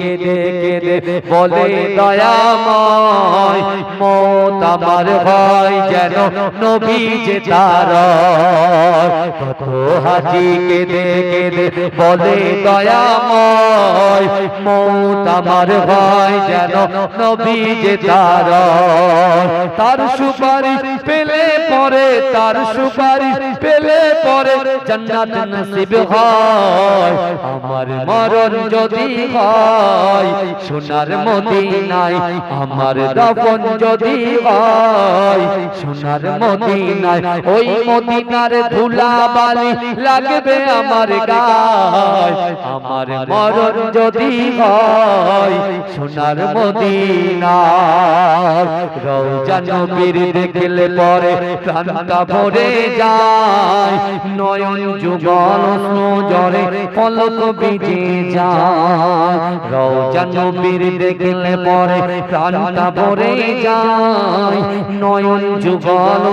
কেঁদে কেঁদে বলে দয়াময় মত আমার ভয় যেন নবী যে তার। কত হাজি কেঁদে কেঁদে বলে দয়াময় মত আমার ভয় যেন নবী যে তার। তার সুপারিশ পেলে পরে তার সুপারিশ পেলে পরে জান্নাত নসিব হয়। আমার মরণ যদি হয় সোনার মদিনায় আমার দফন যদি হয়, সোনার মদিনায় ওই মদিনার ধুলা বালি লাগবে আমার গায়। আমার মরণ যদি হয়, সোনার মদিনায় রওজা নবীর দেখলে পরে প্রাণটা ভরে যায়। নয়ন যুগল জরে পলক বিজে যায়। রওজা নবীর দেখলে পরে প্রাণটা ভরে যায়। নয়ন যুগল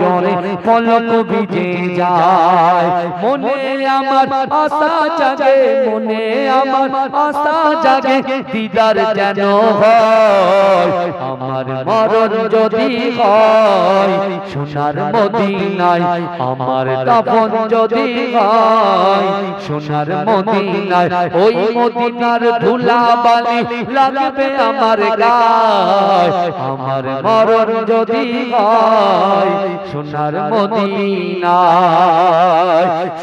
জরে পলক বিজে যায়। মনে আমার আশা জাগে, মনে আমার আশা জাগে, দিদার যেন হয়। আমার মরণ যদি হয় সোনার মদিনায় আমার দাফন যদি হয় সোনার মদিনায় ওই মদিনার ধুলা বালি লাগবে আমার গায়। আমার মরণ যদি হয় সোনার মদিনায়।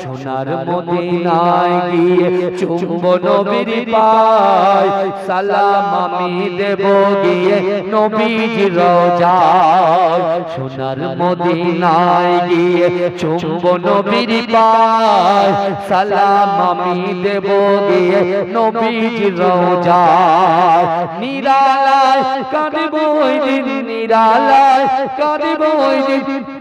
সোনার মদিনায় গিয়ে চুম্ব নবীর পায় সালাম আমি দেব গিয়ে নবীর রোজায়। সোনার মদিনায় গিয়ে চুম্ব নবীর পায় সালাম আমি দেব গিয়ে নবীর রোজায় নিরালায় কাঁদব ওই দিন, নিরালায় কাঁদব ওই দিন।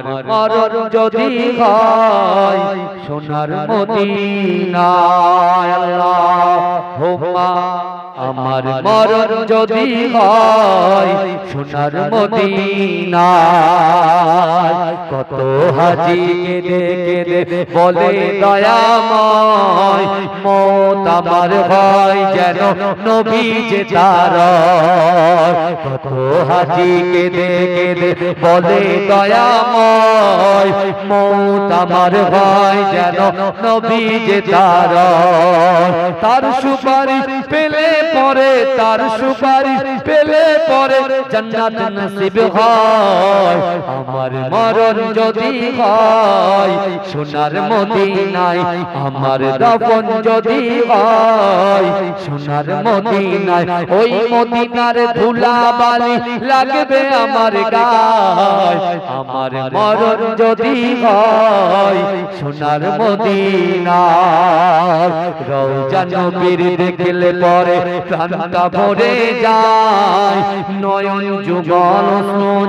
আমার মরণ যদি হয় সোনার মদিনায় আল্লাহ হোমা আমার মরণ যদি হয় সোনার মদিনায় কত হাজি কেঁদে কেঁদে বলে দয়াময় মত আমার ভয় যেন নবী যে তার। কত হাজি কেঁদে কেঁদে বলে দয়াময় মত ভাই যেন নবী যে তার। তার। সুপারিশ পেলে পরে তার সুপারিশ পেলে পরে জান্নাত নসিব হয়। আমার মরণ যদি হয় সোনার মদিনায় আমার দফন যদি হয় সোনার মদিনায় ওই মদিনার ধুলা বালি লাগবে আমার গায়। আমার মরণ যদি হয় সোনার মদিনায়। রওজা নবীর দেখলে পরে প্রাণটা ভরে যায়। নয়ন যুগল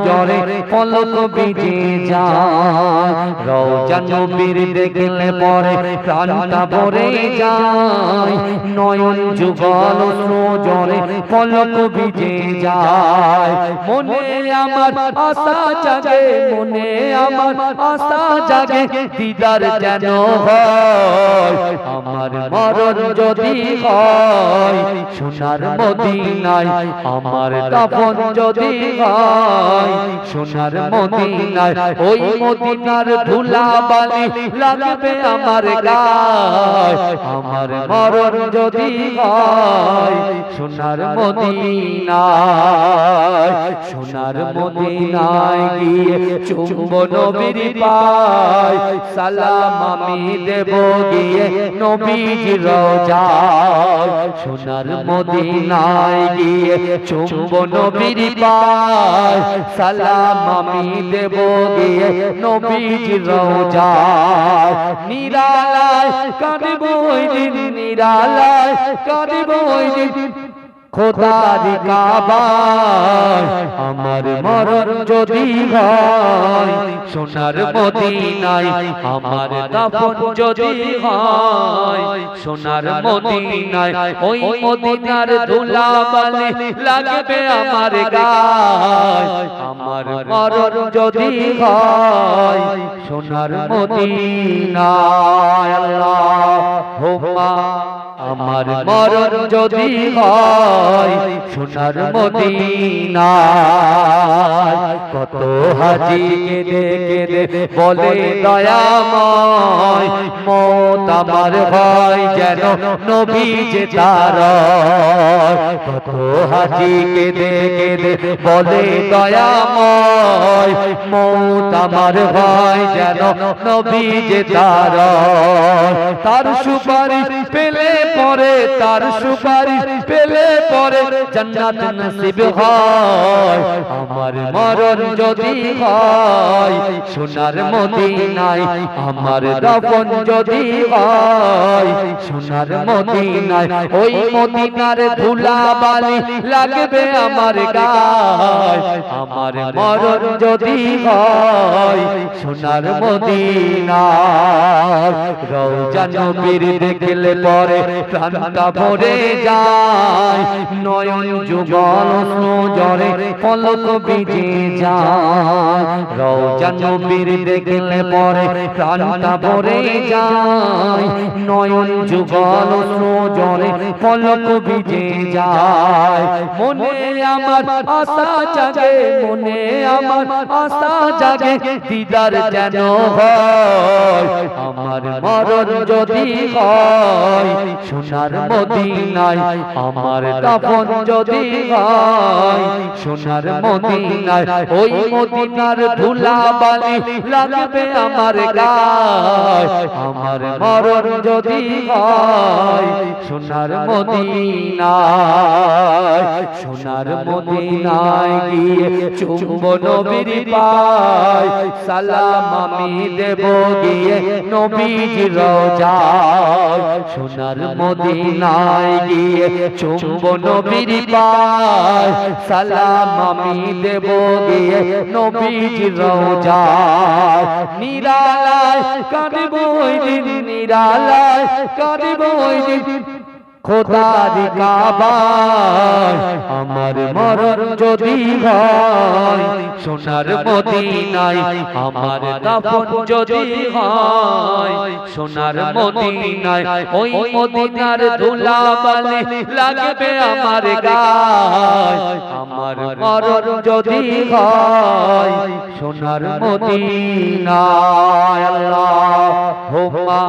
জরে পলক বিজে যায়। রওজা নবীর দেখলে পরে প্রাণটা ভরে যায়। নয়ন যুগল জরে পলক বিজে যায়। মনে আমার আশা জাগে, মনে আমার আশা জাগে, দিদার যেন হয়। আমার মরণ যদি হয়, সোনার মদিনায় আমার দাফন যদি হয়, সোনার মদিনায় ওই মদিনার ধুলা বালি লাগবে আমার গায়। আমার মরণ যদি হয় সোনার মদিনায় সোনার মদিনায় গিয়ে চুম্ব নবীর পায়। সালাম আমি দেব গিয়ে নবীর রোজায়। সোনার মদিনায় গিয়ে চুম্ব নবীর পায় সালাম আমি দেব গিয়ে নবীর রওজায়। নিরালায় কাঁদিব ওই দিন, নিরালায় কাঁদিব ওই দিন। খোদার আমার মরণ যদি হয়, সোনার মদিনায় আমার দাফন যদি হয়, সোনার মদিনায় ওই মদিনার ধুলা বালি লাগবে আমার গায়। আমার মরণ যদি হয়, সোনার মদিনায় আল্লাহ হোমা আমার মরণ যদি হয় সোনার মদিনায় কত হাজি কেঁদে কেঁদে বলে দয়াময় মত আমার ভয় যেন নবী যে তার কত হাজি কেঁদে কেঁদে বলে দয়াময় মত আমার ভয় যেন নবী যে তার তার সুপারিশ পেলে পরে তার সুপারিশ পেলে পরে জান্নাত নসিব হয়। আমার মরণ যদি হয়, সোনার মদিনায় আমার দাফন যদি হয়, সোনার মদিনায় ওই মদিনার ধুলা বালি লাগবে আমার গায়। আমার মরণ যদি হয়, সোনার মদিনায় রওজা নবীর দেখলে পরে প্রাণটা ভরে যায়। নয়ন যুগল জরে পলক বিজে যায়, রওজা নবীর দেখলে পরে প্রাণটা ভরে যায়। নয়ন যুগল জরে পলক বিজে যায়। মনে আমার আশা জাগে, মনে আমার আশা জাগে, দিদার যেন হয়। আমার মরণ যদি হয়, সোনার মদিনায় আমার দাফন যদি হয়, সোনার মদিনায় ওই মদিনার ধুলা বালি লাগবে আমার গায়। আমার মরণ যদি হয় সোনার মদিনায় সোনার মদিনায় গিয়ে চুম্ব নবীর পায়। সালাম আমি দেব গিয়ে নবীর রোজায়। সোনার মদিনায় গিয়ে চুম্ব নবীর পায়। সালাম আমি দেব গিয়ে নবীর রওজায়। নিরালায় কাঁদব ওই দিন নিরালায় কাঁদব ওই দিন। খোদার কাবায় আমার মরণ যদি হয়, সোনার মদিনায় আমার দাফন যদি হয়, সোনার মদিনায় ওই মদিনার ধুলা বালি লাগবে আমার গায়। আমার মরণ যদি হয়, সোনার মদিনায় আল্লাহ হোমা